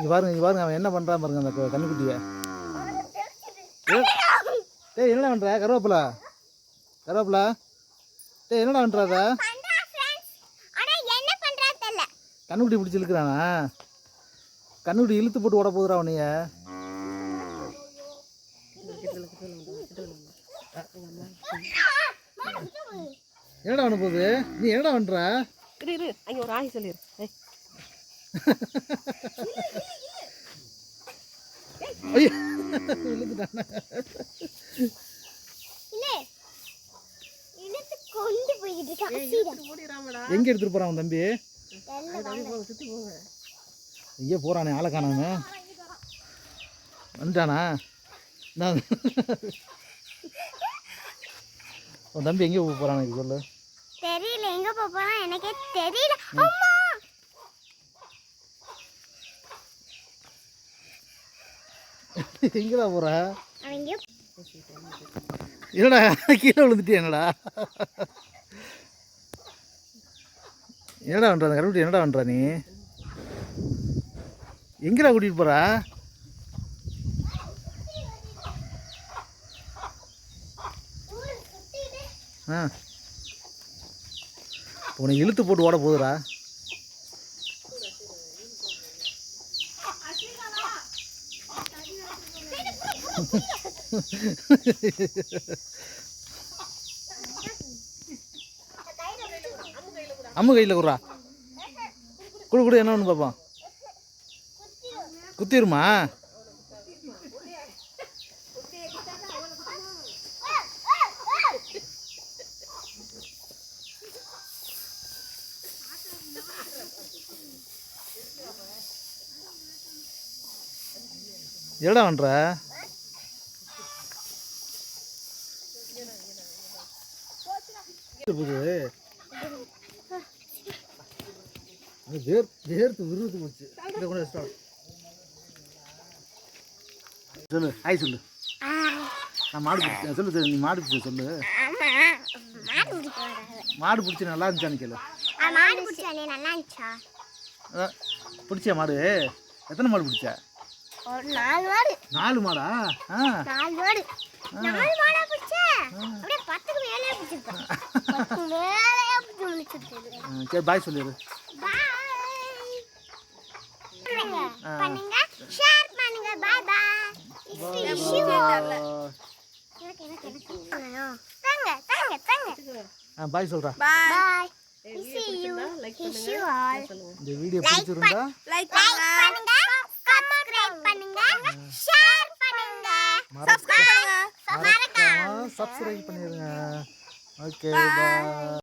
இங்கே பாருங்க இங்கே பாருங்க அவன் என்ன பண்ணுறான் பாருங்க அந்த கு- கன்னுக்குட்டியை ஏ- டேய் என்னடா பண்ணுற கருவேப்பில. கருவேப்பில. டேய் என்னடா பண்ணுறாத கண்ணுக்குட்டி பிடிச்சி இழுக்கிறானா? கண்ணுக்குட்டி இழுத்து போட்டு ஓட போகுதுடா உன்னைய என்னடா பண்ண போகுது? நீ என்னடா பண்ணுற இரு இரு. அங்கே ஒரு ஆய் சொல்லிடு ஐயோ. ஓடிடாமடா எங்கே எடுத்துகிட்டு போகிறான் உன் தம்பி? எங்கேயோ போகிறானே ஆளை காணாம. வந்துட்டானா? நான் உன் தம்பி எங்கே போக போகிறான் எனக்கு சொல்லு. தெரியல எங்க போப் போறான் எனக்கே தெரியல. எங்கடா எங்கேயோ என்னடா கீழே விழுந்துட்டியா என்னடா? என்னடா பண்ணுற கருவிட்டு என்னடா பண்ணுற நீ? எங்கடா கூட்டிகிட்டு போகிறா ஆ. உன்னை இழுத்து போட்டு ஓட போகுதுடா அம்மு கையில் குடுறா. குடு குடு என்ன ஒன்று பார்ப்போம் குத்திருமா? என்னடா பண்ணுற போகுது அது வேர் வேர்த்து விருது போச்சு. இதை கொண்டு வச்சுட்டா சொல்லு ஹாய் சொல்லு. நான் மாடு பிடிச்சேன். சொல்லு சொல்லு, நீ மாடு பிடிச்ச சொல்லு. மாடு பிடிச்சி நல்லா இருந்துச்சான்னு கேளு. மாடு அஹ், பிடிச்சியா மாடு. எத்தனை மாடு பிடிச்ச? நாலு மாடு. நாலு மாடா? நாலு மாடு. நாலு மாடா பிடிச்ச. அப்படியே பத்துக்கு மேலே பிடிச்சிருக்கேன் பத்துக்கு மேலே பிடிச்சி முடிச்சிருக்கேன் ஆ, சரி பாய் சொல்லிடு. பாய் பண்ணுங்க. ஷேர் பண்ணுங்க. பாய் பாய் எனக்கு எனக்கு எனக்கு தாங்க தாங்க தாங்க. ஆ பாய் சொல்கிறா bye see you. wish you all. இந்த வீடியோ பிடிச்சிருந்தா லைக் பண்ணுங்க. மறக்காம. சப்ஸ்கிரைப் பண்ணிடுங்க ஓகே பாய்